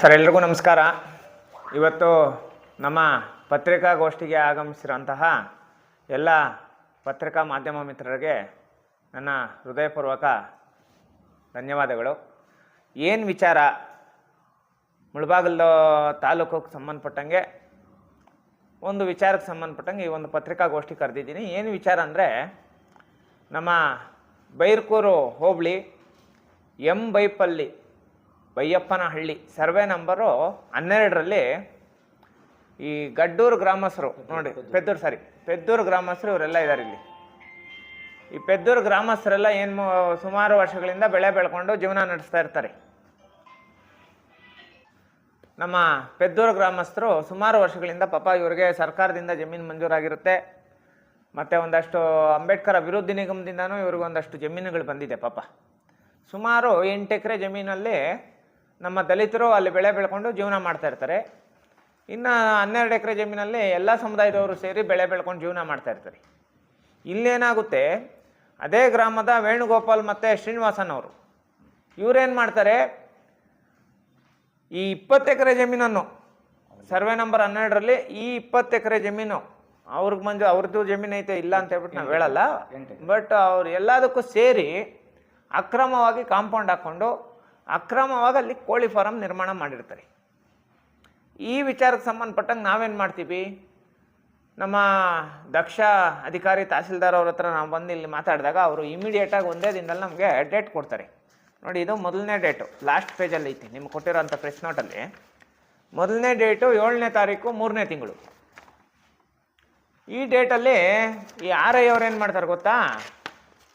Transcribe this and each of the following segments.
Sir, ಎಲ್ರಿಗೂ ನಮಸ್ಕಾರ. ಇವತ್ತು ನಮ್ಮ ಪತ್ರಿಕಾಗೋಷ್ಠಿಗೆ ಆಗಮಿಸಿರುವಂತಹ ಎಲ್ಲ ಪತ್ರಿಕಾ ಮಾಧ್ಯಮ ಮಿತ್ರರಿಗೆ ನನ್ನ ಹೃದಯಪೂರ್ವಕ ಧನ್ಯವಾದಗಳು. ಏನು ವಿಚಾರ? ಮುಳಬಾಗಿಲು ತಾಲೂಕಿಗೆ ಸಂಬಂಧಪಟ್ಟಂಗೆ, ಒಂದು ವಿಚಾರಕ್ಕೆ ಸಂಬಂಧಪಟ್ಟಂಗೆ ಈ ಒಂದು ಪತ್ರಿಕಾಗೋಷ್ಠಿ ಕರೆದಿದ್ದೀನಿ. ಏನು ವಿಚಾರ ಅಂದರೆ, ನಮ್ಮ ಬೈರ್ಕೂರು ಹೋಬಳಿ M Byapalli Byappanahalli. Survey number ಹನ್ನೆರಡರಲ್ಲಿ ಈ ಗಡ್ಡೂರು ಗ್ರಾಮಸ್ಥರು, ನೋಡಿ, ಪೆದ್ದೂರು, ಸಾರಿ, ಪೆದ್ದೂರು ಗ್ರಾಮಸ್ಥರು ಇವರೆಲ್ಲ ಇದ್ದಾರೆ ಇಲ್ಲಿ. ಈ ಪೆದ್ದೂರು ಗ್ರಾಮಸ್ಥರೆಲ್ಲ ಏನು ಸುಮಾರು ವರ್ಷಗಳಿಂದ ಬೆಳೆ ಬೆಳ್ಕೊಂಡು ಜೀವನ ನಡೆಸ್ತಾ ಇರ್ತಾರೆ. ನಮ್ಮ ಪೆದ್ದೂರು ಗ್ರಾಮಸ್ಥರು ಸುಮಾರು ವರ್ಷಗಳಿಂದ ಪಾಪ ಇವರಿಗೆ ಸರ್ಕಾರದಿಂದ ಜಮೀನು ಮಂಜೂರಾಗಿರುತ್ತೆ. ಮತ್ತು ಒಂದಷ್ಟು ಅಂಬೇಡ್ಕರ್ ಅಭಿವೃದ್ಧಿ ನಿಗಮದಿಂದನೂ ಇವ್ರಿಗೊಂದಷ್ಟು ಜಮೀನುಗಳು ಬಂದಿದೆ ಪಾಪ. ಸುಮಾರು ಎಂಟು ಎಕರೆ ಜಮೀನಲ್ಲಿ ನಮ್ಮ ದಲಿತರು ಅಲ್ಲಿ ಬೆಳೆ ಬೆಳ್ಕೊಂಡು ಜೀವನ ಮಾಡ್ತಾ ಇರ್ತಾರೆ. ಇನ್ನು ಹನ್ನೆರಡು ಎಕರೆ ಜಮೀನಲ್ಲಿ ಎಲ್ಲ ಸಮುದಾಯದವರು ಸೇರಿ ಬೆಳೆ ಬೆಳ್ಕೊಂಡು ಜೀವನ ಮಾಡ್ತಾ ಇರ್ತಾರೆ. ಇಲ್ಲೇನಾಗುತ್ತೆ ಅದೇ ಗ್ರಾಮದ ವೇಣುಗೋಪಾಲ್ ಮತ್ತು ಶ್ರೀನಿವಾಸನ್ ಅವರು ಇವರೇನು ಮಾಡ್ತಾರೆ ಈ ಇಪ್ಪತ್ತು ಎಕರೆ ಜಮೀನನ್ನು ಸರ್ವೆ ನಂಬರ್ ಹನ್ನೆರಡರಲ್ಲಿ ಈ ಇಪ್ಪತ್ತು ಎಕರೆ ಜಮೀನು ಅವ್ರಿಗೆ ಮಂಜು ಅವ್ರದ್ದು ಜಮೀನು ಐತೆ ಇಲ್ಲ ಅಂತ ಹೇಳ್ಬಿಟ್ಟು ನಾವು ಹೇಳಲ್ಲ ಬಟ್ ಅವ್ರು ಎಲ್ಲದಕ್ಕೂ ಸೇರಿ ಅಕ್ರಮವಾಗಿ ಕಾಂಪೌಂಡ್ ಹಾಕ್ಕೊಂಡು ಅಕ್ರಮವಾಗಿ ಅಲ್ಲಿ ಕೋಳಿ ಫಾರಂ ನಿರ್ಮಾಣ ಮಾಡಿರ್ತಾರೆ. ಈ ವಿಚಾರಕ್ಕೆ ಸಂಬಂಧಪಟ್ಟಂಗೆ ನಾವೇನು ಮಾಡ್ತೀವಿ? ನಮ್ಮ ದಕ್ಷ ಅಧಿಕಾರಿ ತಹಸೀಲ್ದಾರ್ ಅವ್ರ ಹತ್ರ ನಾವು ಬಂದು ಇಲ್ಲಿ ಮಾತಾಡಿದಾಗ ಅವರು ಇಮಿಡಿಯೇಟಾಗಿ ಒಂದೇ ದಿನದಲ್ಲಿ ನಮಗೆ ಡೇಟ್ ಕೊಡ್ತಾರೆ. ನೋಡಿ, ಇದು ಮೊದಲನೇ ಡೇಟು ಲಾಸ್ಟ್ ಪೇಜಲ್ಲಿ ಐತಿ. ನಿಮ್ಗೆ ಕೊಟ್ಟಿರೋಂಥ ಪ್ರೆಸ್ ನೋಟಲ್ಲಿ ಮೊದಲನೇ ಡೇಟು ಏಳನೇ ತಾರೀಕು, ಮೂರನೇ ತಿಂಗಳು. ಈ ಡೇಟಲ್ಲಿ ಈ ಆರ್ ಐ ಅವ್ರು ಏನು ಮಾಡ್ತಾರೆ ಗೊತ್ತಾ?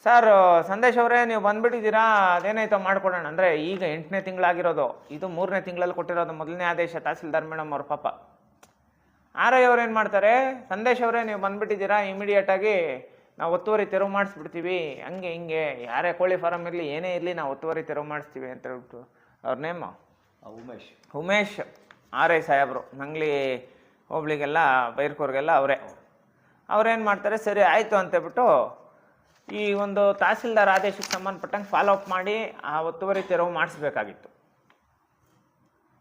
ಸರ್ ಸಂದೇಶ್ ಅವರೇ ನೀವು ಬಂದ್ಬಿಟ್ಟಿದ್ದೀರಾ? ಅದೇನಾಯ್ತೋ ಮಾಡ್ಕೊಡೋಣ. ಅಂದರೆ ಈಗ ಎಂಟನೇ ತಿಂಗಳಾಗಿರೋದು. ಇದು ಮೂರನೇ ತಿಂಗಳಲ್ಲಿ ಕೊಟ್ಟಿರೋದು ಮೊದಲನೇ ಆದೇಶ ತಹಸೀಲ್ದಾರ್ ಮೇಡಮ್ ಅವ್ರ ಪಾಪ. ಆರ್ ಐ ಅವ್ರು ಏನು ಮಾಡ್ತಾರೆ? ಸಂದೇಶ್ ಅವರೇ ನೀವು ಬಂದ್ಬಿಟ್ಟಿದ್ದೀರಾ? ಇಮಿಡಿಯೇಟಾಗಿ ನಾವು ಒತ್ತುವರಿ ತೆರವು ಮಾಡಿಸ್ಬಿಡ್ತೀವಿ. ಹಂಗೆ ಹಿಂಗೆ. ಯಾರೇ ಕೋಳಿ ಫಾರಮ್ ಇರಲಿ ಏನೇ ಇರಲಿ ನಾವು ಒತ್ತುವರಿ ತೆರವು ಮಾಡಿಸ್ತೀವಿ ಅಂತ ಹೇಳ್ಬಿಟ್ಟು. ಅವ್ರ name? Umesh. Umesh. R I ಸಾಹೇಬರು. ನಂಗ್ಲಿ ಹೋಬ್ಳಿಗೆಲ್ಲ ಬೈರ್ಕೋರ್ಗೆಲ್ಲ ಅವರೇ. ಅವ್ರೇನು ಮಾಡ್ತಾರೆ? ಸರಿ ಆಯಿತು ಅಂತೇಳ್ಬಿಟ್ಟು ಈ ಒಂದು ತಹಸೀಲ್ದಾರ್ ಆದೇಶಕ್ಕೆ ಸಂಬಂಧಪಟ್ಟಂಗೆ ಫಾಲೋ ಅಪ್ ಮಾಡಿ ಆ ಒತ್ತುವರಿ ತೆರವು ಮಾಡಿಸ್ಬೇಕಾಗಿತ್ತು.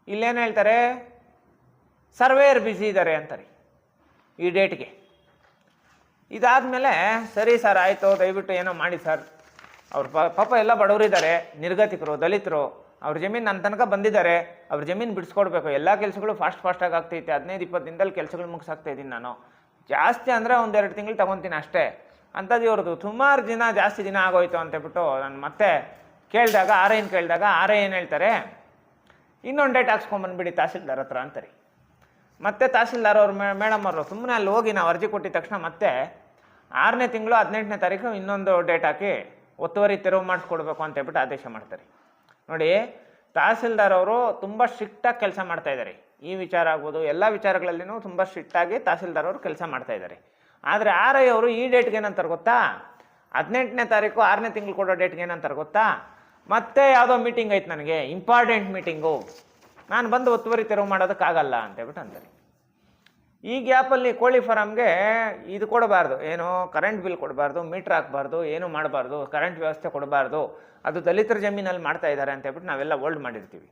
ಇಲ್ಲೇನು ಹೇಳ್ತಾರೆ? ಸರ್ವೇಯರ್ ಬ್ಯುಸಿ ಇದ್ದಾರೆ ಅಂತಾರೆ ಈ ಡೇಟ್ಗೆ ಇದಾದಮೇಲೆ, ಸರಿ ಸರ್ ಆಯಿತು, ದಯವಿಟ್ಟು ಏನೋ ಮಾಡಿ ಸರ್ ಅವ್ರ ಪಾಪ ಎಲ್ಲ ಬಡವರಿದ್ದಾರೆ ನಿರ್ಗತಿಕರು, ದಲಿತರು, ಅವ್ರ ಜಮೀನು ನನ್ನ ತನಕ ಬಂದಿದ್ದಾರೆ, ಅವ್ರ ಜಮೀನು ಬಿಡಿಸ್ಕೊಡ್ಬೇಕು, ಎಲ್ಲ ಕೆಲಸಗಳು ಫಾಸ್ಟ್ ಫಾಸ್ಟಾಗಿ ಆಗ್ತೈತೆ, ಹದಿನೈದು, ಇಪ್ಪತ್ತು ದಿನದಲ್ಲಿ ಕೆಲಸಗಳು ಮುಗಿಸಾಕ್ತಾ ಇದ್ದೀನಿ ನಾನು. ಜಾಸ್ತಿ ಅಂದರೆ ಒಂದೆರಡು ತಿಂಗಳು ತೊಗೊತೀನಿ ಅಷ್ಟೇ. ಅಂಥದ್ದು ಇವ್ರದ್ದು ಸುಮಾರು ದಿನ ಜಾಸ್ತಿ ದಿನ ಆಗೋಯ್ತು ಅಂತೇಳ್ಬಿಟ್ಟು ನಾನು ಮತ್ತೆ ಕೇಳಿದಾಗ ಆರ್ ಕೇಳಿದಾಗ ಆರ್ ಏನು ಹೇಳ್ತಾರೆ, ಇನ್ನೊಂದು ಡೇಟ್ ಹಾಕ್ಸ್ಕೊಂಬಂದ್ಬಿಡಿ ತಹಸೀಲ್ದಾರ್ ಹತ್ರ ಅಂತಾರೆ. ಮತ್ತೆ ತಹಸೀಲ್ದಾರ್ ಅವ್ರು ಮೇಡಮ್ ಅವರು ಸುಮ್ಮನೆ ಅಲ್ಲಿ ಹೋಗಿ ನಾವು ಅರ್ಜಿ ಕೊಟ್ಟಿದ ತಕ್ಷಣ ಮತ್ತೆ ಆರನೇ ತಿಂಗಳು ಹದಿನೆಂಟನೇ ತಾರೀಕು ಇನ್ನೊಂದು ಡೇಟ್ ಹಾಕಿ ಒತ್ತುವರಿ ತೆರವು ಮಾಡಿಸ್ಕೊಡ್ಬೇಕು ಅಂತ ಹೇಳ್ಬಿಟ್ಟು ಆದೇಶ ಮಾಡ್ತಾರೆ. ನೋಡಿ, ತಹಸೀಲ್ದಾರ್ ಅವರು ತುಂಬ ಸ್ಟ್ರಿಕ್ಟಾಗಿ ಕೆಲಸ ಮಾಡ್ತಾ ಇದ್ದಾರೆ ಈ ವಿಚಾರ ಆಗ್ಬೋದು ಎಲ್ಲ ವಿಚಾರಗಳಲ್ಲಿನೂ ತುಂಬ ಸ್ಟ್ರಿಕ್ಟಾಗಿ ತಹಸೀಲ್ದಾರ್ ಅವರು ಕೆಲಸ ಮಾಡ್ತಾ ಇದ್ದಾರೆ ಆದರೆ ಆರ್ ಅವರು ಈ ಡೇಟ್ಗೆ ಏನಂತಾರೆ ಗೊತ್ತಾ? ಹದಿನೆಂಟನೇ ತಾರೀಕು ಆರನೇ ತಿಂಗಳು ಕೊಡೋ ಡೇಟ್ಗೆ ಏನಂತಾರೆ ಗೊತ್ತಾ? ಮತ್ತೆ ಯಾವುದೋ ಮೀಟಿಂಗ್ ಐತೆ ನನಗೆ, ಇಂಪಾರ್ಟೆಂಟ್ ಮೀಟಿಂಗು. ನಾನು ಬಂದು ಒತ್ತುವರಿ ತೆರವು ಮಾಡೋದಕ್ಕಾಗಲ್ಲ ಅಂತ ಹೇಳ್ಬಿಟ್ಟು ಅಂತಾರೆ. ಈ ಗ್ಯಾಪಲ್ಲಿ ಕೋಳಿ ಫಾರಮ್ಗೆ ಇದು ಕೊಡಬಾರ್ದು, ಏನು ಕರೆಂಟ್ ಬಿಲ್ ಕೊಡಬಾರ್ದು, ಮೀಟ್ರ್ ಹಾಕಬಾರ್ದು, ಏನು ಮಾಡಬಾರ್ದು, ಕರೆಂಟ್ ವ್ಯವಸ್ಥೆ ಕೊಡಬಾರ್ದು, ಅದು ದಲಿತರ ಜಮೀನಲ್ಲಿ ಮಾಡ್ತಾ ಇದ್ದಾರೆ ಅಂತ ಹೇಳ್ಬಿಟ್ಟು ನಾವೆಲ್ಲ ಓಲ್ಡ್ ಮಾಡಿರ್ತೀವಿ.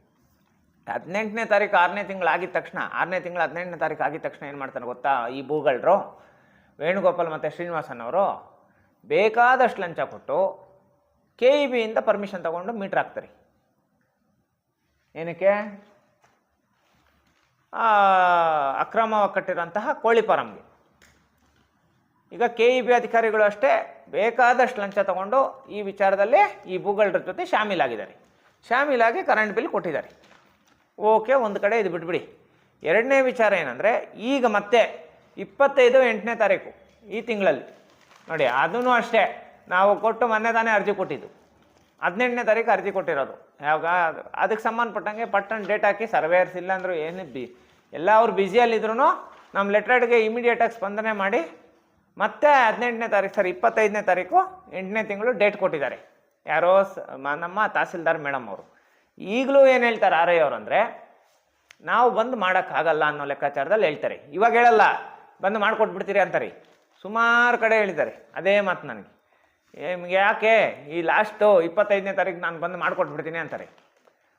ಹದಿನೆಂಟನೇ ತಾರೀಕು ಆರನೇ ತಿಂಗಳು ಆಗಿದ ತಕ್ಷಣ, ಆರನೇ ತಿಂಗಳು ಹದಿನೆಂಟನೇ ತಾರೀಕು ಆಗಿದ ತಕ್ಷಣ ಏನು ಮಾಡ್ತಾನೆ ಗೊತ್ತಾ, ಈ ಭೂಗಳರು? ವೇಣುಗೋಪಾಲ್ ಮತ್ತು ಶ್ರೀನಿವಾಸನ್ ಅವರು ಬೇಕಾದಷ್ಟು ಲಂಚ ಕೊಟ್ಟು ಕೆ ಇ ಬಿಯಿಂದ ಪರ್ಮಿಷನ್ ತಗೊಂಡು ಮೀಟ್ರ್ ಹಾಕ್ತಾರೆ. ಏನಕ್ಕೆ? ಅಕ್ರಮವಾಗಿ ಕಟ್ಟಿರೋಂತಹ ಕೋಳಿ ಫಾರಂಗೆ. ಈಗ ಕೆ ಇ ಬಿ ಅಧಿಕಾರಿಗಳು ಅಷ್ಟೇ ಬೇಕಾದಷ್ಟು ಲಂಚ ತಗೊಂಡು ಈ ವಿಚಾರದಲ್ಲಿ ಈ ಭೂಗಳರ ಜೊತೆ ಶಾಮೀಲಾಗಿದ್ದಾರೆ. ಶಾಮೀಲಾಗಿ ಕರೆಂಟ್ ಬಿಲ್ ಕೊಟ್ಟಿದ್ದಾರೆ. ಓಕೆ ಒಂದು ಕಡೆ ಇದು ಬಿಟ್ಬಿಡಿ. ಎರಡನೇ ವಿಚಾರ ಏನಂದರೆ ಈಗ ಮತ್ತೆ ಇಪ್ಪತ್ತೈದು ಎಂಟನೇ ತಾರೀಕು ಈ ತಿಂಗಳಲ್ಲಿ. ನೋಡಿ ಅದೂ ಅಷ್ಟೇ. ನಾವು ಕೊಟ್ಟು ಮೊನ್ನೆ ತಾನೇ ಅರ್ಜಿ ಕೊಟ್ಟಿದ್ದು. ಹದಿನೆಂಟನೇ ತಾರೀಕು ಅರ್ಜಿ ಕೊಟ್ಟಿರೋದು. ಯಾವಾಗ? ಅದಕ್ಕೆ ಸಂಬಂಧಪಟ್ಟಂಗೆ ಪಟ್ಟಣ ಡೇಟ್ ಹಾಕಿ ಸರ್ವೇಯರ್ಸ್ ಇಲ್ಲ ಅಂದರೂ ಏನು ಬಿ, ಎಲ್ಲ ಅವ್ರು ಬ್ಯುಸಿಯಲ್ಲಿದ್ರು ನಮ್ಮ ಲೆಟ್ರಡ್ಗೆ ಇಮಿಡಿಯೇಟಾಗಿ ಸ್ಪಂದನೆ ಮಾಡಿ ಮತ್ತೆ ಹದಿನೆಂಟನೇ ತಾರೀಕು, ಸರ್, ಇಪ್ಪತ್ತೈದನೇ ತಾರೀಕು ಎಂಟನೇ ತಿಂಗಳು ಡೇಟ್ ಕೊಟ್ಟಿದ್ದಾರೆ. ಯಾರೋ ನಮ್ಮ ತಹಸೀಲ್ದಾರ್ ಮೇಡಮ್ ಅವರು. ಈಗಲೂ ಏನು ಹೇಳ್ತಾರೆ ಆರ್ ಐ ಅವರು ಅಂದರೆ, ನಾವು ಬಂದು ಮಾಡೋಕ್ಕಾಗಲ್ಲ ಅನ್ನೋ ಲೆಕ್ಕಾಚಾರದಲ್ಲಿ ಹೇಳ್ತಾರೆ. ಇವಾಗ ಹೇಳಲ್ಲ. ಬಂದು ಮಾಡಿಕೊಟ್ಬಿಡ್ತೀರಿ ಅಂತಾರೆ. ಸುಮಾರು ಕಡೆ ಹೇಳಿದ್ದಾರೆ. ಅದೇ ಮಾತು ನನಗೆ. ನಿಮ್ಗೆ ಯಾಕೆ? ಈ ಲಾಸ್ಟು ಇಪ್ಪತ್ತೈದನೇ ತಾರೀಕು ನಾನು ಬಂದು ಮಾಡಿಕೊಟ್ಬಿಡ್ತೀನಿ ಅಂತಾರೆ.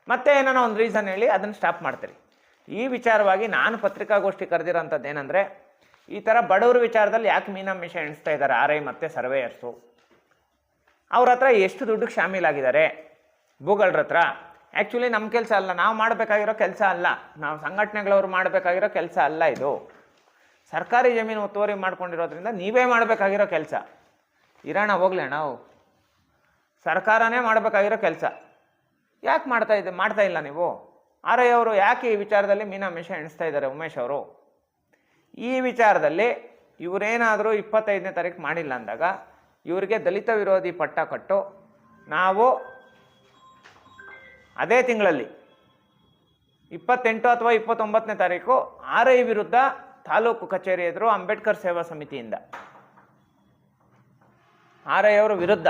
ಮತ್ತೆ ಏನೋ ಒಂದು ರೀಸನ್ ಹೇಳಿ ಅದನ್ನು ಸ್ಟಾಪ್ ಮಾಡ್ತೀರಿ. ಈ ವಿಚಾರವಾಗಿ ನಾನು ಪತ್ರಿಕಾಗೋಷ್ಠಿ ಕರೆದಿರೋಂಥದ್ದು ಏನಂದರೆ, ಈ ಥರ ಬಡವರ ವಿಚಾರದಲ್ಲಿ ಯಾಕೆ ಮೀನಾಮಿಷ ಎಣಿಸ್ತಾ ಇದ್ದಾರೆ? ಆರ್ ಐ ಮತ್ತು ಸರ್ವೇಯರ್ಸು. ಅವ್ರ ಹತ್ರ ಎಷ್ಟು ದುಡ್ಡಿಗೆ ಶಾಮೀಲಾಗಿದ್ದಾರೆ ಭೂಗಳರ ಹತ್ರ. ಆ್ಯಕ್ಚುಲಿ ನಮ್ಮ ಕೆಲಸ ಅಲ್ಲ. ನಾವು ಮಾಡಬೇಕಾಗಿರೋ ಕೆಲಸ ಅಲ್ಲ. ನಾವು ಸಂಘಟನೆಗಳವ್ರು ಮಾಡಬೇಕಾಗಿರೋ ಕೆಲಸ ಅಲ್ಲ ಇದು. ಸರ್ಕಾರಿ ಜಮೀನು ಒತ್ತುವರಿ ಮಾಡ್ಕೊಂಡಿರೋದ್ರಿಂದ ನೀವೇ ಮಾಡಬೇಕಾಗಿರೋ ಕೆಲಸ. ಇರೋಣ ಹೋಗ್ಲೇ ನಾವು ಸರ್ಕಾರನೇ ಮಾಡಬೇಕಾಗಿರೋ ಕೆಲಸ. ಯಾಕೆ ಮಾಡ್ತಾ ಇದ್ದೆ, ಮಾಡ್ತಾ ಇಲ್ಲ ನೀವು? ಆರ್ ಅವರು ಯಾಕೆ ಈ ವಿಚಾರದಲ್ಲಿ ಮೀನಾಮೇಷ ಎಣಿಸ್ತಾ ಇದ್ದಾರೆ ಉಮೇಶ್ ಅವರು? ಈ ವಿಚಾರದಲ್ಲಿ ಇವರೇನಾದರೂ ಇಪ್ಪತ್ತೈದನೇ ತಾರೀಕು ಮಾಡಿಲ್ಲ ಅಂದಾಗ ಇವರಿಗೆ ದಲಿತ ವಿರೋಧಿ ಪಟ್ಟ ಕಟ್ಟು. ನಾವು ಅದೇ ತಿಂಗಳಲ್ಲಿ ಇಪ್ಪತ್ತೆಂಟು ಅಥವಾ ಇಪ್ಪತ್ತೊಂಬತ್ತನೇ ತಾರೀಕು ಆರ್ ಐ ವಿರುದ್ಧ ತಾಲೂಕು ಕಚೇರಿ ಎದುರು ಅಂಬೇಡ್ಕರ್ ಸೇವಾ ಸಮಿತಿಯಿಂದ. ಆರ್ ಐ ಅವರ ವಿರುದ್ಧ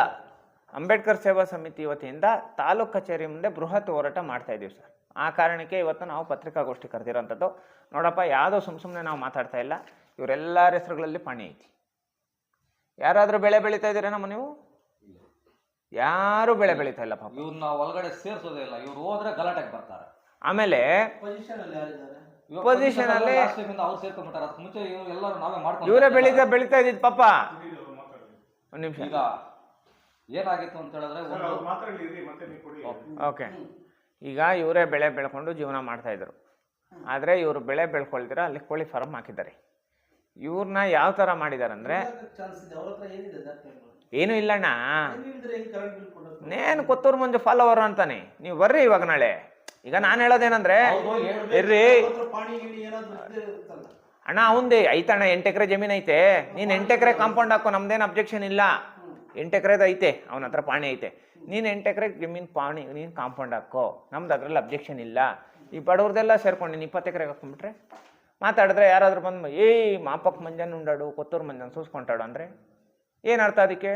ಅಂಬೇಡ್ಕರ್ ಸೇವಾ ಸಮಿತಿ ವತಿಯಿಂದ ತಾಲೂಕು ಕಚೇರಿ ಮುಂದೆ ಬೃಹತ್ ಹೋರಾಟ ಮಾಡ್ತಾ ಇದ್ದೀವಿ ಸರ್. ಆ ಕಾರಣಕ್ಕೆ ಇವತ್ತು ನಾವು ಪತ್ರಿಕಾಗೋಷ್ಠಿ ಕರೆದಿರೋಂಥದ್ದು. ನೋಡಪ್ಪ ಯಾವುದೋ ಸುಮ್ ಸುಮ್ಮನೆ ನಾವು ಮಾತಾಡ್ತಾ ಇಲ್ಲ. ಇವರೆಲ್ಲರ ಹೆಸರುಗಳಲ್ಲಿ ಪಣಿ ಐತಿ. ಯಾರಾದರೂ ಬೆಳೆ ಬೆಳೀತಾ ಇದ್ದೀರೇನಮ್ಮ ನೀವು? ಯಾರು ಬೆಳೆ ಬೆಳೀತಾ ಇಲ್ಲ ಪಾಪ. ಇವ್ರನ್ನ ಒಳಗಡೆ ಸೇರ್ಸೋದೇ ಇಲ್ಲ. ಇವ್ರು ಹೋದ್ರೆ ಗಲಾಟೆಗೆ ಬರ್ತಾರೆ. ಆಮೇಲೆ ಪೊಸಿಷನ್ ಅಲ್ಲಿ ಅವ್ರು ಸೇರ್ಕೊಂಡ್ಬಿಟ್ಟಾರೆ. ಅದಕ್ಕೆ ಮುಂಚೆ ಇವ್ರು ಎಲ್ಲರೂ ನಾವೇ ಮಾಡ್ಕೊಂಡು ಇವರೇ ಬೆಳೀತಾ ಬೆಳೀತಾ ಇದ್ದಿದ್ದು ಪಾಪ. ಒಂದು ನಿಮಿಷ. ಈಗ ಏನಾಗಿತ್ತು ಅಂತ ಹೇಳಿದ್ರೆ ಓಕೆ. ಈಗ ಇವರೇ ಬೆಳೆ ಬೆಳ್ಕೊಂಡು ಜೀವನ ಮಾಡ್ತಾ ಇದ್ರು. ಆದರೆ ಇವರು ಬೆಳೆ ಬೆಳ್ಕೊಳ್ದಿರ ಅಲ್ಲಿ ಕೋಳಿ ಫಾರ್ಮ್ ಹಾಕಿದ್ದಾರೆ. ಇವ್ರನ್ನ ಯಾವ ಥರ ದಾಖಲೆಗಳು ಏನೂ ಇಲ್ಲಣ್ಣ. ನೇನು ಕೊತ್ತೂರು ಮಂಜು ಫಾಲೋವರ್ ಅಂತಾನೆ. ನೀವು ಬರ್ರಿ ಇವಾಗ ನಾಳೆ. ಈಗ ನಾನು ಹೇಳೋದೇನಂದ್ರೆ ಇರ್ರಿ. ಅಣ್ಣ ಅವಂದೇ ಐತಣ್ಣ ಎಂಟು ಎಕರೆ ಜಮೀನು ಐತೆ. ನೀನು ಎಂಟು ಎಕರೆ ಕಾಂಪೌಂಡ್ ಹಾಕೋ ನಮ್ದೇನು ಅಬ್ಜೆಕ್ಷನ್ ಇಲ್ಲ. ಎಂಟು ಎಕರೆದು ಐತೆ ಅವನ ಹತ್ರ ಪಾಣಿ ಐತೆ. ನೀನು ಎಂಟು ಎಕರೆ ಜಮೀನು ಪಾಣಿ ನೀನು ಕಾಂಪೌಂಡ್ ಹಾಕೋ. ನಮ್ದು ಅದ್ರಲ್ಲಿ ಅಬ್ಜೆಕ್ಷನ್ ಇಲ್ಲ. ಈ ಬಡವ್ರದೆಲ್ಲ ಸೇರ್ಕೊಂಡು ನೀನು ಇಪ್ಪತ್ತು ಎಕರೆಗೆ ಹಾಕೊಂಡ್ಬಿಟ್ರೆ ಮಾತಾಡಿದ್ರೆ ಯಾರಾದರೂ ಬಂದು ಏಯ್ ಮಾಪಕ್ ಮಂಜನ್ ಉಂಡಾಡು ಕೊತ್ತೂರು ಮಂಜನ್ ಸೂಸ್ಕೊಂಟಾಡು ಅಂದರೆ ಏನು ಅರ್ಥ ಅದಕ್ಕೆ?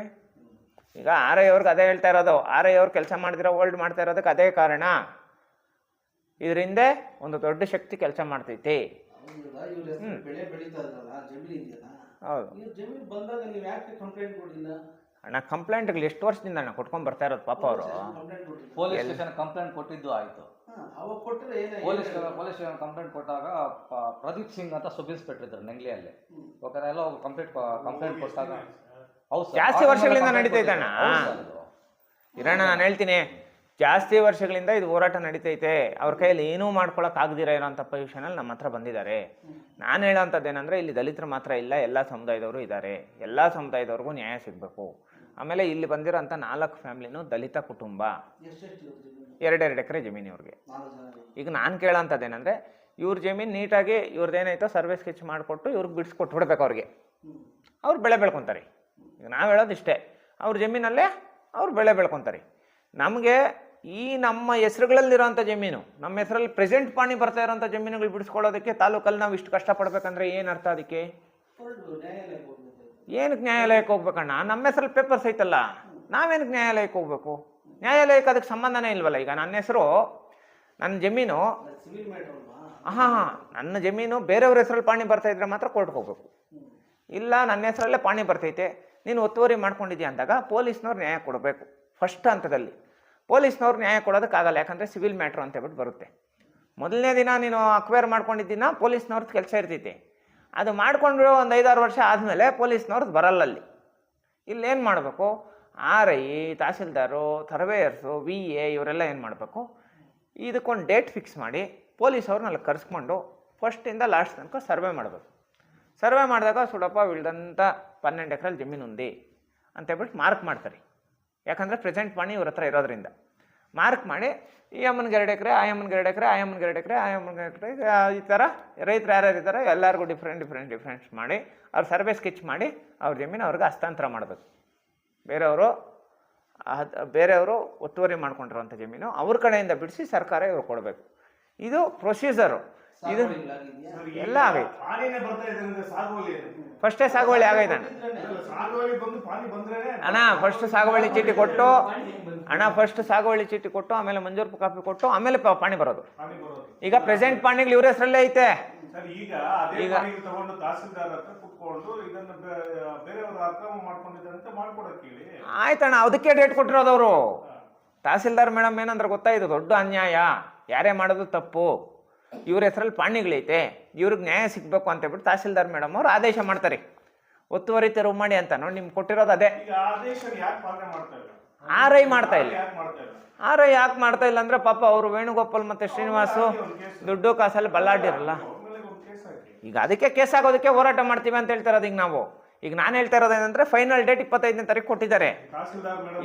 ಈಗ ಆರ್ ಐ ಅವ್ರಿಗೆ ಅದೇ ಹೇಳ್ತಾ ಇರೋದು. ಆರ್ ಐ ಅವ್ರು ಕೆಲಸ ಮಾಡ್ತಿರೋ ಓಲ್ಡ್ ಮಾಡ್ತಾ ಇರೋದಕ್ಕೆ ಅದೇ ಕಾರಣ. ಇದರಿಂದ ಒಂದು ದೊಡ್ಡ ಶಕ್ತಿ ಕೆಲಸ ಮಾಡ್ತೈತಿ. ಹೌದು ನೀವು ಜಮೀನ್ ಬಂದಾಗ ನೀವು ಯಾಕೆ ಕಂಪ್ಲೇಂಟ್ ಕೊಡಲಿಲ್ಲ ಅಣ್ಣ ಕಂಪ್ಲೇಂಟ್ಗಳು ಎಷ್ಟು ವರ್ಷದಿಂದ ಅಣ್ಣ ಕೊಟ್ಕೊಂಡ್ ಬರ್ತಾ ಇರೋದು ಪಾಪ ಅವರು? ಪೊಲೀಸ್ ಸ್ಟೇಷನ್ ಕಂಪ್ಲೇಂಟ್ ಕೊಟ್ಟಿದ್ದು ಆಯಿತು. ಪೊಲೀಸ್ ಪೊಲೀಸ್ ಸ್ಟೇಷನ್ ಕಂಪ್ಲೇಂಟ್ ಕೊಟ್ಟಾಗ ಪ- ಪ್ರದೀಪ್ ಸಿಂಗ್ ಅಂತ ಸಬ್ ಇನ್ಸ್ಪೆಕ್ಟರ್ ಇದ್ರು ನೆಂಗ್ಲಿಯಲ್ಲಿ. ಯಾಕಂದ್ರೆ ಎಲ್ಲ ಕಂಪ್ಲೇಂಟ್ ಕಂಪ್ಲೇಂಟ್ ಕೊಟ್ಟಾಗ. ಜಾಸ್ತಿ ವರ್ಷಗಳಿಂದ ನಡೀತೈತಣ್ಣ. ಇರೋಣ ನಾನು ಹೇಳ್ತೀನಿ. ಜಾಸ್ತಿ ವರ್ಷಗಳಿಂದ ಇದು ಹೋರಾಟ ನಡೀತೈತೆ, ಅವ್ರ ಕೈಯಲ್ಲಿ ಏನೂ ಮಾಡ್ಕೊಳಕ್ ಆಗದಿರ ಇರೋಂಥ ಪೊಸಿಷನಲ್ಲಿ ನಮ್ಮ ಹತ್ರ ಬಂದಿದ್ದಾರೆ. ನಾನು ಹೇಳೋಂಥದ್ದು ಏನಂದ್ರೆ ಇಲ್ಲಿ ದಲಿತರು ಮಾತ್ರ ಇಲ್ಲ, ಎಲ್ಲ ಸಮುದಾಯದವರು ಇದ್ದಾರೆ. ಎಲ್ಲ ಸಮುದಾಯದವ್ರಿಗೂ ನ್ಯಾಯ ಸಿಗಬೇಕು. ಆಮೇಲೆ ಇಲ್ಲಿ ಬಂದಿರೋಂಥ ನಾಲ್ಕು ಫ್ಯಾಮ್ಲಿನೂ ದಲಿತ ಕುಟುಂಬ. ಎರಡೆರಡು ಎಕರೆ ಜಮೀನು ಇವ್ರಿಗೆ. ಈಗ ನಾನು ಕೇಳೋಂಥದ್ದು ಏನಂದರೆ ಇವ್ರ ಜಮೀನು ನೀಟಾಗಿ ಇವ್ರದ್ದೇನಾಯ್ತೋ ಸರ್ವೆ ಸ್ಕೆಚ್ ಮಾಡಿಕೊಟ್ಟು ಇವ್ರಿಗೆ ಬಿಡಿಸ್ಕೊಟ್ಟು ಬಿಡ್ಬೇಕು ಅವ್ರಿಗೆ. ಅವ್ರು ಬೆಳೆ ಬೆಳ್ಕೊತಾರೆ. ಈಗ ನಾವು ಹೇಳೋದು ಇಷ್ಟೇ ಅವ್ರ ಜಮೀನಲ್ಲೇ ಅವ್ರು ಬೆಳೆ ಬೆಳ್ಕೊತಾರೆ. ನಮಗೆ ಈ ನಮ್ಮ ಹೆಸರುಗಳಲ್ಲಿರೋಂಥ ಜಮೀನು, ನಮ್ಮ ಹೆಸರಲ್ಲಿ ಪ್ರೆಸೆಂಟ್ ಪಾಣಿ ಬರ್ತಾ ಇರೋಂಥ ಜಮೀನುಗಳು ಬಿಡಿಸ್ಕೊಳ್ಳೋದಕ್ಕೆ ತಾಲೂಕಲ್ಲಿ ನಾವು ಇಷ್ಟು ಕಷ್ಟಪಡ್ಬೇಕಂದ್ರೆ ಏನು ಅರ್ಥ ಅದಕ್ಕೆ? ಏನಕ್ಕೆ ನ್ಯಾಯಾಲಯಕ್ಕೆ ಹೋಗ್ಬೇಕಣ್ಣ? ನಮ್ಮ ಹೆಸರಲ್ಲಿ ಪೇಪರ್ಸ್ ಐತಲ್ಲ, ನಾವೇನಕ್ಕೆ ನ್ಯಾಯಾಲಯಕ್ಕೆ ಹೋಗ್ಬೇಕು? ನ್ಯಾಯಾಲಯಕ್ಕೆ ಅದಕ್ಕೆ ಸಂಬಂಧನೇ ಇಲ್ವಲ್ಲ ಈಗ? ನನ್ನ ಹೆಸರು, ನನ್ನ ಜಮೀನು, ಹಾಂ ಹಾಂ, ನನ್ನ ಜಮೀನು ಬೇರೆಯವ್ರ ಹೆಸರಲ್ಲಿ ಪಾಣಿ ಬರ್ತಾ ಇದ್ರೆ ಮಾತ್ರ ಕೋರ್ಟ್ಗೆ ಹೋಗ್ಬೇಕು. ಇಲ್ಲ, ನನ್ನ ಹೆಸರಲ್ಲೇ ಪಾಣಿ ಬರ್ತೈತೆ, ನೀನು ಒತ್ತುವರಿ ಮಾಡ್ಕೊಂಡಿದ್ಯಾ ಅಂದಾಗ ಪೊಲೀಸ್ನವ್ರು ನ್ಯಾಯ ಕೊಡಬೇಕು, ಫಸ್ಟ್ ಹಂತದಲ್ಲಿ. ಪೊಲೀಸ್ನವ್ರು ನ್ಯಾಯ ಕೊಡೋದಕ್ಕಾಗಲ್ಲ, ಯಾಕಂದರೆ ಸಿವಿಲ್ ಮ್ಯಾಟ್ರ್ ಅಂತ ಹೇಳ್ಬಿಟ್ಟು ಬರುತ್ತೆ. ಮೊದಲನೇ ದಿನ ನೀನು ಅಕ್ವೇರ್ ಮಾಡ್ಕೊಂಡಿದ್ದೀನ, ಪೊಲೀಸ್ನವ್ರದ್ದು ಕೆಲಸ ಇರ್ತೈತಿ. ಅದು ಮಾಡಿಕೊಂಡು ಒಂದು ಐದಾರು ವರ್ಷ ಆದಮೇಲೆ ಪೊಲೀಸ್ನವ್ರದ್ದು ಬರಲ್ಲ ಅಲ್ಲಿ. ಇಲ್ಲೇನು ಮಾಡಬೇಕು? R I, tahsildar, surveyors, V A, ಇವರೆಲ್ಲ ಏನು ಮಾಡಬೇಕು? ಇದಕ್ಕೊಂದು ಡೇಟ್ ಫಿಕ್ಸ್ ಮಾಡಿ ಪೊಲೀಸವ್ರನ್ನ ಅಲ್ಲಿ ಕರೆಸ್ಕೊಂಡು ಫಸ್ಟಿಂದ ಲಾಸ್ಟ್ ತನಕ ಸರ್ವೆ ಮಾಡಬೇಕು. ಸರ್ವೆ ಮಾಡಿದಾಗ ಸುಡಪ್ಪ ವಿಳ್ದಂಥ ಪನ್ನೆಂಡು ಎಕರೆಲಿ ಜಮೀನು ಉಂದಿ ಅಂತೇಳ್ಬಿಟ್ಟು ಮಾರ್ಕ್ ಮಾಡ್ತಾರೆ. ಯಾಕಂದರೆ ಪ್ರೆಸೆಂಟ್ ಮಾಡಿ ಇವ್ರ ಹತ್ರ ಇರೋದ್ರಿಂದ. ಮಾರ್ಕ್ ಮಾಡಿ, ಈ ಅಮ್ಮನಿಗೆ ಎರಡು ಎಕರೆ, ಆ ಅಮ್ಮನಿಗೆ ಎರಡು ಎಕರೆ, ಆ ಅಮ್ಮನಿಗೆ ಎರಡು ಎಕರೆ, ಆ ಅಮ್ಮನಿಗೆ ಎಕರೆ ಈ ಥರ ರೈತರು ಯಾರ್ಯಾರು ಇದ್ದಾರೆ ಎಲ್ಲರಿಗೂ ಡಿಫ್ರೆಂಟ್ ಡಿಫ್ರೆಂಟ್ ಡಿಫ್ರೆಂಟ್ ಮಾಡಿ, ಅವ್ರ ಸರ್ವೆ ಸ್ಕೆಚ್ ಮಾಡಿ ಅವ್ರ ಜಮೀನು ಅವ್ರಿಗೆ ಹಸ್ತಾಂತರ ಮಾಡಬೇಕು. ಬೇರೆಯವರು ಬೇರೆಯವರು ಒತ್ತುವರಿ ಮಾಡ್ಕೊಂಡಿರುವಂಥ ಜಮೀನು ಅವ್ರ ಕಡೆಯಿಂದ ಬಿಡಿಸಿ ಸರ್ಕಾರ ಇವ್ರು ಕೊಡಬೇಕು. ಇದು ಪ್ರೊಸೀಜರು ಇದು ಎಲ್ಲ ಆಗೈತೆ. ಫಸ್ಟೇ ಸಾಗುವಳಿ ಆಗೈತೆ ಅಣ್ಣ ಫಸ್ಟ್ ಸಾಗುವಳಿ ಚೀಟಿ ಕೊಟ್ಟು ಅಣ್ಣ ಫಸ್ಟ್ ಸಾಗುವಳಿ ಚೀಟಿ ಕೊಟ್ಟು ಆಮೇಲೆ ಮಂಜೂರು ಕಾಪಿ ಕೊಟ್ಟು ಆಮೇಲೆ ಪ- ಪಾಣಿ ಬರೋದು. ಈಗ ಪ್ರೆಸೆಂಟ್ ಪಾಣಿಗಳು ಇವ್ರ ಹೆಸರಲ್ಲೇ ಐತೆ. ಸರ್ ಈಗ ಆಯ್ತಣ್ಣ ಅದಕ್ಕೆ ಡೇಟ್ ಕೊಟ್ಟಿರೋದವರು. ಅವರು ತಹಸೀಲ್ದಾರ್ ಮೇಡಮ್ ಏನಂದ್ರೆ ಗೊತ್ತಾಯ್ತು ದೊಡ್ಡ ಅನ್ಯಾಯ. ಯಾರೇ ಮಾಡೋದು ತಪ್ಪು. ಇವ್ರ ಹೆಸರಲ್ಲಿ ಪಾಣಿಗಳೈತೆ ಇವ್ರಿಗೆ ನ್ಯಾಯ ಸಿಗಬೇಕು ಅಂತ ಹೇಳ್ಬಿಟ್ಟು ತಹಸೀಲ್ದಾರ್ ಮೇಡಮ್ ಅವ್ರು ಆದೇಶ ಮಾಡ್ತಾರೆ. ಒತ್ತುವರಿ ತೆರವು ಮಾಡಿ ಅಂತ ನೋಡಿ ನಿಮ್ಗೆ ಕೊಟ್ಟಿರೋದು ಅದೇ. ಆರ್ ಐ ಮಾಡ್ತಾ ಇಲ್ಲ? ಆರ್ ಐ ಯಾಕೆ ಮಾಡ್ತಾ ಇಲ್ಲ? ಅಂದ್ರೆ ಪಾಪ ಅವರು ವೇಣುಗೋಪಾಲ್ ಮತ್ತೆ ಶ್ರೀನಿವಾಸು ದುಡ್ಡು ಕಾಸಲ್ಲಿ ಬಲ್ಲಾಡಿರಲ್ಲ. ಈಗ ಅದಕ್ಕೆ ಕೇಸ್ ಆಗೋದಕ್ಕೆ ಹೋರಾಟ ಮಾಡ್ತೀವಿ ಅಂತ ಹೇಳ್ತಾರೆ ಈಗ ನಾವು. ಈಗ ನಾನು ಹೇಳ್ತಾ ಇರೋದು ಏನಂದ್ರೆ ಫೈನಲ್ ಡೇಟ್ ಇಪ್ಪತ್ತೈದನೇ ತಾರೀಕು ಕೊಟ್ಟಿದ್ದಾರೆ.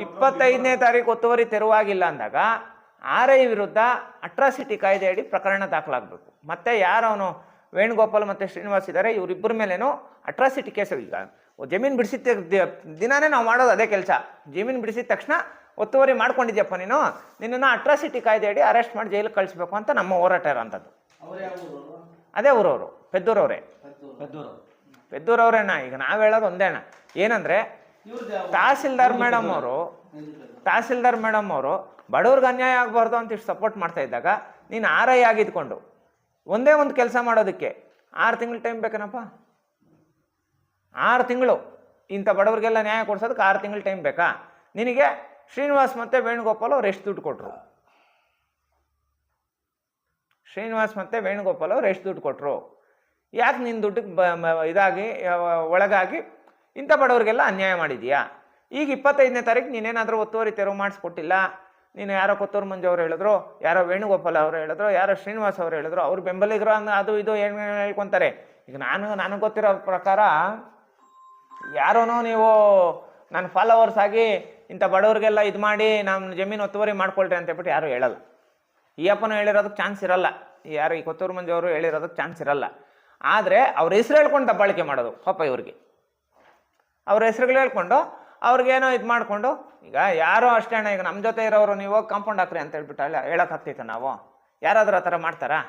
ಇಪ್ಪತ್ತೈದನೇ ತಾರೀಕು ಒತ್ತುವರಿ ತೆರವಾಗಿಲ್ಲ ಅಂದಾಗ ಆರ್ ಐ ವಿರುದ್ಧ ಅಟ್ರಾಸಿಟಿ ಕಾಯ್ದೆ ಅಡಿ ಪ್ರಕರಣ ದಾಖಲಾಗಬೇಕು. ಮತ್ತೆ ಯಾರು ಅವನು ವೇಣುಗೋಪಾಲ್ ಮತ್ತು ಶ್ರೀನಿವಾಸ್ ಇದ್ದಾರೆ ಇವರಿಬ್ಬರ ಮೇಲೇನು ಅಟ್ರಾಸಿಟಿ ಕೇಸ್. ಈಗ ಜಮೀನು ಬಿಡಿಸಿದ ದಿನಾನೇ ನಾವು ಮಾಡೋದು ಅದೇ ಕೆಲಸ. ಜಮೀನು ಬಿಡಿಸಿದ ತಕ್ಷಣ ಒತ್ತುವರಿ ಮಾಡ್ಕೊಂಡಿದ್ಯಪ್ಪ ನೀನು ನಿನ್ನನ್ನು ಅಟ್ರಾಸಿಟಿ ಕಾಯ್ದೆ ಅಡಿ ಅರೆಸ್ಟ್ ಮಾಡಿ ಜೈಲಿಗೆ ಕಳಿಸ್ಬೇಕು ಅಂತ ನಮ್ಮ ಹೋರಾಟ ಇರೋಂಥದ್ದು. ಅದೇ ಊರವರು ಪೆದ್ದೂರವರೇ. ಪೆದ್ದೂರವ್ರೇನಾ ಪೆದ್ದೂರು ಪೆದ್ದೂರವ್ರೇನ? ಈಗ ನಾವು ಹೇಳೋದು ಒಂದೇನಾ? ಏನಂದ್ರೆ ತಹಸೀಲ್ದಾರ್ ಮೇಡಮ್ ಅವರು. ತಹಸೀಲ್ದಾರ್ ಮೇಡಮ್ ಅವರು, ಬಡವ್ರಿಗೆ ಅನ್ಯಾಯ ಆಗಬಾರ್ದು ಅಂತ ಇಷ್ಟು ಸಪೋರ್ಟ್ ಮಾಡ್ತಾ ಇದ್ದಾಗ ನೀನು ಆರ್ ಐ ಆಗಿದ್ಕೊಂಡು, ಒಂದೇ ಒಂದು ಕೆಲಸ ಮಾಡೋದಕ್ಕೆ ಆರು ತಿಂಗಳು ಟೈಮ್ ಬೇಕೇನಪ್ಪ? ಆರು ತಿಂಗಳು ಇಂಥ ಬಡವರಿಗೆಲ್ಲ ನ್ಯಾಯ ಕೊಡ್ಸೋದಕ್ಕೆ ಆರು ತಿಂಗಳು ಟೈಮ್ ಬೇಕಾ? ನಿನಗೆ ಶ್ರೀನಿವಾಸ್ ಮತ್ತು ವೇಣುಗೋಪಾಲ್ ಅವ್ರು ಎಷ್ಟು ದುಡ್ಡು ಕೊಟ್ಟರು ಶ್ರೀನಿವಾಸ್ ಮತ್ತು ವೇಣುಗೋಪಾಲ್ ಅವ್ರು ಎಷ್ಟು ದುಡ್ಡು ಕೊಟ್ಟರು ಯಾಕೆ ನಿನ್ನ ದುಡ್ಡಿಗೆ ಬ, ಇದಾಗಿ, ಒಳಗಾಗಿ ಇಂಥ ಬಡವರಿಗೆಲ್ಲ ಅನ್ಯಾಯ ಮಾಡಿದೀಯಾ? ಈಗ ಇಪ್ಪತ್ತೈದನೇ ತಾರೀಕು ನೀನೇನಾದರೂ ಒತ್ತುವರಿ ತೆರವು ಮಾಡಿಸ್ಕೊಟ್ಟಿಲ್ಲ. ನೀನು ಯಾರೋ ಕೊತ್ತೂರು ಮಂಜು ಅವ್ರು ಹೇಳಿದ್ರು, ಯಾರೋ ವೇಣುಗೋಪಾಲ್ ಅವರು ಹೇಳಿದ್ರು, ಯಾರೋ ಶ್ರೀನಿವಾಸ್ ಅವರು ಹೇಳಿದ್ರು, ಅವ್ರು ಬೆಂಬಲಿಗರು ಅನ್ನೋ ಅದು ಇದು ಏನು ಹೇಳ್ಕೊತಾರೆ. ಈಗ ನಾನು ನನಗೆ ಗೊತ್ತಿರೋ ಪ್ರಕಾರ ಯಾರೋನೋ ನೀವು ನನ್ನ ಫಾಲೋವರ್ಸ್ ಆಗಿ ಇಂಥ ಬಡವ್ರಿಗೆಲ್ಲ ಇದು ಮಾಡಿ ನಮ್ಮ ಜಮೀನು ಒತ್ತುವರಿ ಮಾಡ್ಕೊಳ್ರಿ ಅಂತ ಹೇಳ್ಬಿಟ್ಟು ಯಾರು ಹೇಳಲ್ಲ. ಈ ಅಪ್ಪನೂ ಹೇಳಿರೋದಕ್ಕೆ ಚಾನ್ಸ್ ಇರಲ್ಲ. ಯಾರು ಈ ಕೊತ್ತೂರು ಮಂಜು ಅವರು ಹೇಳಿರೋದಕ್ಕೆ ಚಾನ್ಸ್ ಇರಲ್ಲ. ಆದರೆ ಅವ್ರ ಹೆಸರು ಹೇಳ್ಕೊಂಡು ದಬ್ಬಾಳಿಕೆ ಮಾಡೋದು ಪಾಪ ಇವ್ರಿಗೆ. ಅವ್ರ ಹೆಸರುಗಳು ಹೇಳ್ಕೊಂಡು ಅವ್ರಿಗೇನೋ ಇದು ಮಾಡಿಕೊಂಡು, ಈಗ ಯಾರೋ ಅಷ್ಟೇ ಅಣ್ಣ, ಈಗ ನಮ್ಮ ಜೊತೆ ಇರೋರು ನೀವು ಕಾಂಪೌಂಡ್ ಹಾಕ್ರಿ ಅಂತ ಹೇಳ್ಬಿಟ್ಟು ಅಲ್ಲ ಹೇಳೋಕ್ಕಾಗ್ತೈತೆ ನಾವು. ಯಾರಾದರೂ ಆ ಥರ ಮಾಡ್ತಾರಾ?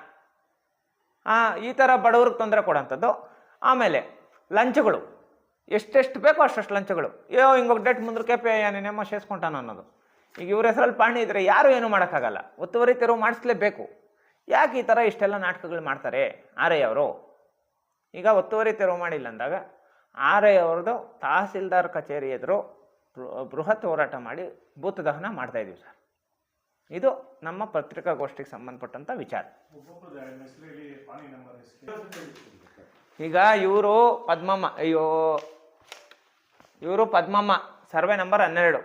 ಹಾಂ ಈ ಥರ ಬಡವ್ರಿಗೆ ತೊಂದರೆ ಕೊಡೋಂಥದ್ದು. ಆಮೇಲೆ ಲಂಚಗಳು. ಎಷ್ಟೆಷ್ಟು ಬೇಕೋ ಅಷ್ಟಷ್ಟು ಲಂಚಗಳು. ಅಯ್ಯೋ, ಹಿಂಗೆ ಡೇಟ್ ಮುಂದಕ್ಕೆ ಪೇ ನೀನೇಮೋ ಸೇರಿಸ್ಕೊಂಟಾನ ಅನ್ನೋದು. ಈಗ ಇವ್ರ ಹೆಸರಲ್ಲಿ ಪಾಣಿ ಇದ್ದರೆ ಯಾರು ಏನೂ ಮಾಡೋಕ್ಕಾಗಲ್ಲ. ಒತ್ತುವರಿ ತೆರವು ಮಾಡಿಸ್ಲೇಬೇಕು. ಯಾಕೆ ಈ ಥರ ಇಷ್ಟೆಲ್ಲ ನಾಟಕಗಳು ಮಾಡ್ತಾರೆ ಆರ್ ಅವರು? ಈಗ ಒತ್ತುವರಿ ತೆರವು ಮಾಡಿಲ್ಲ ಅಂದಾಗ ಆರ್ ಐ ಅವ್ರದ್ದು ತಹಸೀಲ್ದಾರ್ ಕಚೇರಿ ಎದುರು ಬೃಹತ್ ಹೋರಾಟ ಮಾಡಿ ಭೂತ ದಹನ ಮಾಡ್ತಾ ಇದೀವಿ ಸರ್. ಇದು ನಮ್ಮ ಪತ್ರಿಕಾಗೋಷ್ಠಿಗೆ ಸಂಬಂಧಪಟ್ಟಂಥ ವಿಚಾರ. ಈಗ ಇವರು ಪದ್ಮಮ್ಮ ಅಯ್ಯೋ ಇವರು ಪದ್ಮಮ್ಮ ಸರ್ವೆ ನಂಬರ್ ಹನ್ನೆರಡು.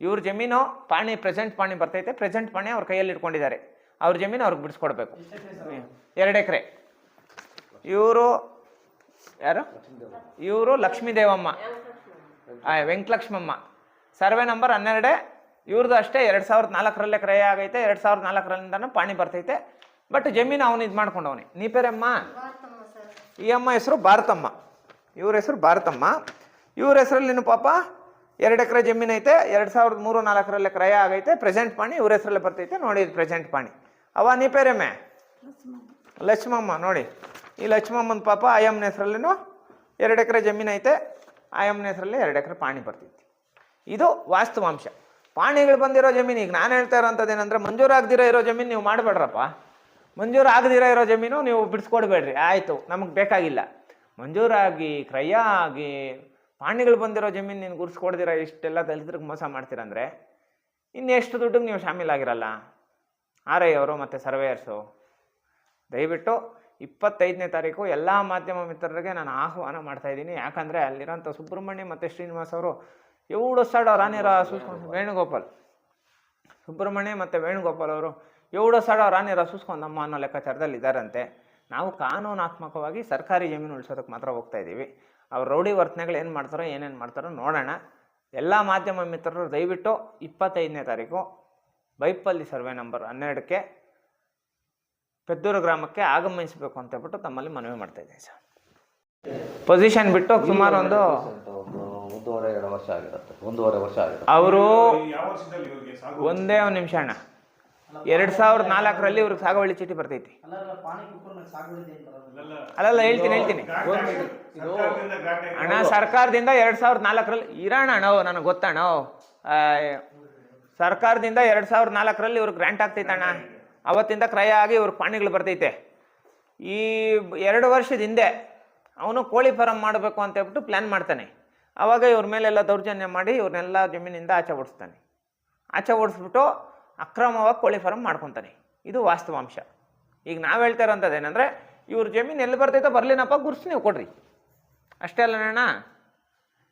ಇವ್ರ ಜಮೀನು ಪಾಣಿ ಪ್ರೆಸೆಂಟ್ ಪಾಣಿ ಬರ್ತೈತೆ ಪ್ರೆಸೆಂಟ್ ಪಾಣಿ ಅವ್ರ ಕೈಯಲ್ಲಿ ಇಟ್ಕೊಂಡಿದ್ದಾರೆ. ಅವ್ರ ಜಮೀನು ಅವ್ರಿಗೆ ಬಿಡಿಸ್ಕೊಡ್ಬೇಕು. ಎರಡು ಎಕರೆ. ಇವರು ಯಾರು? ಇವರು ಲಕ್ಷ್ಮೀ ದೇವಮ್ಮ ವೆಂಕಟಲಕ್ಷ್ಮಮ್ಮ. ಸರ್ವೆ ನಂಬರ್ ಹನ್ನೆರಡೇ ಇವ್ರದ್ದು ಅಷ್ಟೇ, ಎರಡು ಸಾವಿರದ ನಾಲ್ಕರಲ್ಲೇ ಕ್ರಯ ಆಗೈತೆ, ಎರಡು ಸಾವಿರದ ನಾಲ್ಕರಲ್ಲಿಂದನೂ ಪಾಣಿ ಬರ್ತೈತೆ. ಬಟ್ ಜಮೀನು ಅವನು ಇದು ಮಾಡ್ಕೊಂಡವನಿ. ನೀ ಪೇರಮ್ಮ? ಈ ಅಮ್ಮ ಹೆಸರು ಭಾರತಮ್ಮ. ಇವ್ರ ಹೆಸರು ಭಾರತಮ್ಮ. ಇವ್ರ ಹೆಸರಲ್ಲಿ ನೀನು ಪಾಪ? ಎರಡು ಎಕರೆ ಜಮೀನು ಐತೆ, ಎರಡು ಸಾವಿರದ ಮೂರು ನಾಲ್ಕರಲ್ಲೇ ಕ್ರಯ ಆಗೈತೆ ಪ್ರೆಸೆಂಟ್ ಪಾಣಿ, ಇವ್ರ ಹೆಸರಲ್ಲೇ ಬರ್ತೈತೆ, ನೋಡಿ ಪ್ರೆಸೆಂಟ್ ಪಾಣಿ. ಅವ ನೀ ಪೇರೆಮ್ಮೆ? ಲಕ್ಷ್ಮಮ್ಮ, ನೋಡಿ. ಈ ಲಕ್ಷ್ಮಮ್ಮನ ಪಾಪ ಆಯಮ್ಮನ ಹೆಸರಲ್ಲೇನು ಎರಡು ಎಕರೆ ಜಮೀನು ಐತೆ, ಆಯಮ್ಮನ ಹೆಸರಲ್ಲಿ ಎರಡು ಎಕರೆ ಪಾಣಿ ಬರ್ತೈತಿ ಇದು ವಾಸ್ತವಾಂಶ. ಪಾಣಿಗಳು ಬಂದಿರೋ ಜಮೀನು, ಈಗ ನಾನು ಹೇಳ್ತಾ ಇರೋಂಥದ್ದು ಏನಂದ್ರೆ ಮಂಜೂರಾಗದಿರೋ ಇರೋ ಜಮೀನು ನೀವು ಮಾಡಬೇಡ್ರಪ್ಪ. ಮಂಜೂರು ಆಗದಿರೋ ಇರೋ ಜಮೀನು ನೀವು ಬಿಡಿಸ್ಕೊಡ್ಬೇಡ್ರಿ, ಆಯಿತು, ನಮಗೆ ಬೇಕಾಗಿಲ್ಲ. ಮಂಜೂರಾಗಿ ಕ್ರಯ ಆಗಿ, ಪಾಣಿಗಳು ಬಂದಿರೋ ಜಮೀನು ನೀನು ಗುರ್ಸ್ಕೊಡ್ದಿರ, ಇಷ್ಟೆಲ್ಲ ದಲಿತರಿಗೆ ಮೋಸ ಮಾಡ್ತೀರಂದ್ರೆ ಇನ್ನೆಷ್ಟು ದುಡ್ಡಿಗೆ ನೀವು ಶಾಮೀಲಾಗಿರಲ್ಲ ಆರ್ ಐ ಅವರು ಮತ್ತು ಸರ್ವೇಯರ್ಸು. ದಯವಿಟ್ಟು ಇಪ್ಪತ್ತೈದನೇ ತಾರೀಕು ಎಲ್ಲ ಮಾಧ್ಯಮ ಮಿತ್ರರಿಗೆ ನಾನು ಆಹ್ವಾನ ಮಾಡ್ತಾ ಇದ್ದೀನಿ. ಯಾಕಂದರೆ ಅಲ್ಲಿರೋಂಥ ಸುಬ್ರಹ್ಮಣ್ಯ ಮತ್ತು ಶ್ರೀನಿವಾಸ್ ಅವರು ಏಳು ರಾಣಿರ ಸೂಸ್ಕೊಂಡು ವೇಣುಗೋಪಾಲ್. ಸುಬ್ರಹ್ಮಣ್ಯ ಮತ್ತು ವೇಣುಗೋಪಾಲ್ ಅವರು ಏಳು ಸಾವಿರ ರಾಣಿರ ಸೂಸ್ಕೊಂಡಮ್ಮ ಅನ್ನೋ ಲೆಕ್ಕಾಚಾರದಲ್ಲಿ ಇದ್ದಾರಂತೆ ನಾವು ಕಾನೂನಾತ್ಮಕವಾಗಿ ಸರ್ಕಾರಿ ಜಮೀನು ಉಳಿಸೋದಕ್ಕೆ ಮಾತ್ರ ಹೋಗ್ತಾ ಇದ್ದೀವಿ ಅವ್ರ ರೌಡಿ ವರ್ತನೆಗಳು ಏನು ಮಾಡ್ತಾರೋ, ಏನೇನು ಮಾಡ್ತಾರೋ ನೋಡೋಣ. ಎಲ್ಲ ಮಾಧ್ಯಮ ಮಿತ್ರರು ದಯವಿಟ್ಟು ಇಪ್ಪತ್ತೈದನೇ ತಾರೀಕು ಬೈಪಲ್ಲಿ ಸರ್ವೆ ನಂಬರ್ ಹನ್ನೆರಡಕ್ಕೆ ಪೆದ್ದೂರು ಗ್ರಾಮಕ್ಕೆ ಆಗಮಿಸಬೇಕು ಅಂತ ಹೇಳ್ಬಿಟ್ಟು ತಮ್ಮಲ್ಲಿ ಮನವಿ ಮಾಡ್ತಾ ಇದ್ದೀನಿ ಸರ್. ಪೊಸಿಷನ್ ಬಿಟ್ಟು ಸುಮಾರು ಒಂದು ಒಂದು ಒಂದೂವರೆ ಎರಡು ವರ್ಷ ಆಗಿರುತ್ತೆ. ಒಂದೂವರೆ ವರ್ಷ ಆಗಿರುತ್ತೆ. ಅವರು ಯಾವ ವರ್ಷದಲ್ಲಿ ಇವ್ರಿಗೆ ಸಾಗು ಒಂದೇ ಒಂದು ನಿಮಿಷ ಅಣ್ಣ. ಎರಡು ಸಾವಿರದ ನಾಲ್ಕರಲ್ಲಿ ಇವ್ರಿಗೆ ಸಾಗುವಳಿ ಚೀಟಿ ಬರ್ತೈತಿ. ಅಲ್ಲಲ್ಲ ಹೇಳ್ತೀನಿ ಹೇಳ್ತೀನಿ. ಅಣ್ಣ ಸರ್ಕಾರದಿಂದ ಎರಡು ಸಾವಿರದ ನಾಲ್ಕರಲ್ಲಿ ಇರೋಣ ಅಣ್ಣ ನನಗೆ ಗೊತ್ತಣ್ಣ ಆ, ಸರ್ಕಾರದಿಂದ ಎರಡು ಸಾವಿರದ ನಾಲ್ಕರಲ್ಲಿ ಇವ್ರಿಗೆ ಗ್ರ್ಯಾಂಟ್ ಆಗ್ತೈತೆ ಅಣ್ಣ ಅವತ್ತಿಂದ ಕ್ರಯ ಆಗಿ ಇವ್ರ ಪಾಣಿಗಳು ಬರ್ತೈತೆ. ಈ ಎರಡು ವರ್ಷದ ಹಿಂದೆ ಅವನು ಕೋಳಿ ಫಾರಂ ಮಾಡಬೇಕು ಅಂತ ಹೇಳ್ಬಿಟ್ಟು ಪ್ಲ್ಯಾನ್ ಮಾಡ್ತಾನೆ. ಆವಾಗ ಇವ್ರ ಮೇಲೆಲ್ಲ ದೌರ್ಜನ್ಯ ಮಾಡಿ ಇವ್ರನ್ನೆಲ್ಲ ಜಮೀನಿಂದ ಆಚೆ ಓಡಿಸ್ತಾನೆ. ಆಚೆ ಓಡಿಸ್ಬಿಟ್ಟು ಅಕ್ರಮವಾಗಿ ಕೋಳಿ ಫಾರಮ್ ಮಾಡ್ಕೊತಾನೆ. ಇದು ವಾಸ್ತವಾಂಶ. ಈಗ ನಾವು ಹೇಳ್ತಾ ಇರೋಂಥದ್ದು ಏನಂದರೆ, ಇವ್ರ ಜಮೀನು ಎಲ್ಲಿ ಬರ್ತೈತೋ ಬರಲಿನಪ್ಪ ಗುರ್ಸಿ ನೀವು ಕೊಡ್ರಿ. ಅಷ್ಟೇ ಅಲ್ಲಣ್ಣ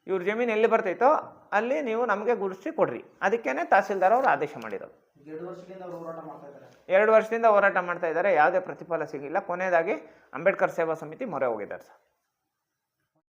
ಇವ್ರ ಜಮೀನು ಎಲ್ಲಿ ಬರ್ತೈತೋ ಅಲ್ಲಿ ನೀವು ನಮಗೆ ಗುರುಸಿ ಕೊಡ್ರಿ. ಅದಕ್ಕೇ ತಹಸೀಲ್ದಾರ್ ಅವರು ಆದೇಶ ಮಾಡಿರೋದು. ಎರಡು ವರ್ಷದಿಂದ ಹೋರಾಟ ಮಾಡ್ತಾ ಇದ್ದಾರೆ, ಯಾವುದೇ ಪ್ರತಿಫಲ ಸಿಗಿಲ್ಲ. ಕೊನೆಯದಾಗಿ ಅಂಬೇಡ್ಕರ್ ಸೇವಾ ಸಮಿತಿ ಮೊರೆ ಹೋಗಿದ್ದಾರೆ ಸರ್.